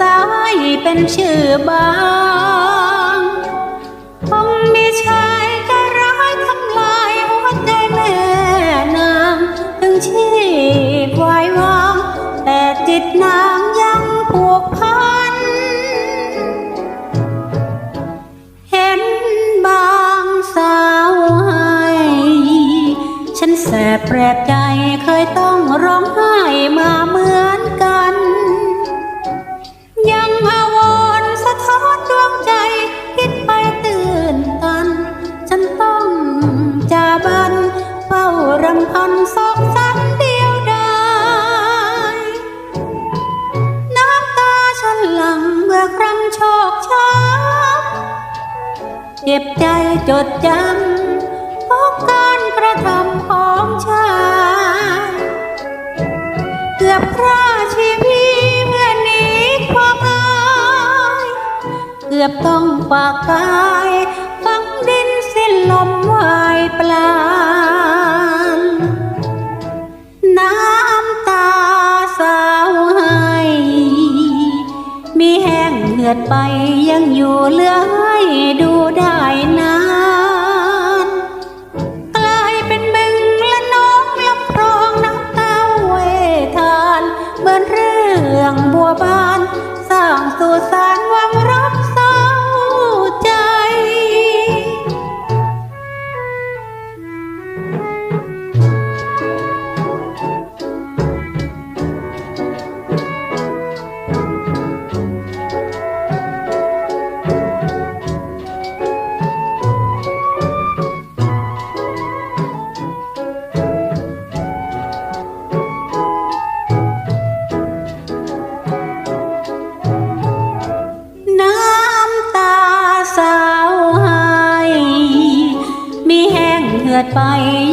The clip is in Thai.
ซ้ายเป็นชื่อบางคงมีชายจะร้ายทำลายหัวใจแม่นางถึงชีพวายวางแต่จิตนางยังผูกพัน เห็นบางสาวให้ฉันแสบแปรบใจเคยต้องร้องไห้มา ฝ้ารำพันสอกสันเดียวดายน้ำตาฉันหลั่งเมื่อครั้งโชคช้ำเจ็บใจจดจำเพราะการกระทำของชายเกือบฆ่าชีวิตเมื่อหนีความอาย เกือบต้องปากกายฝัง ดไปยังอยู่เหลือให้ดูได้ มี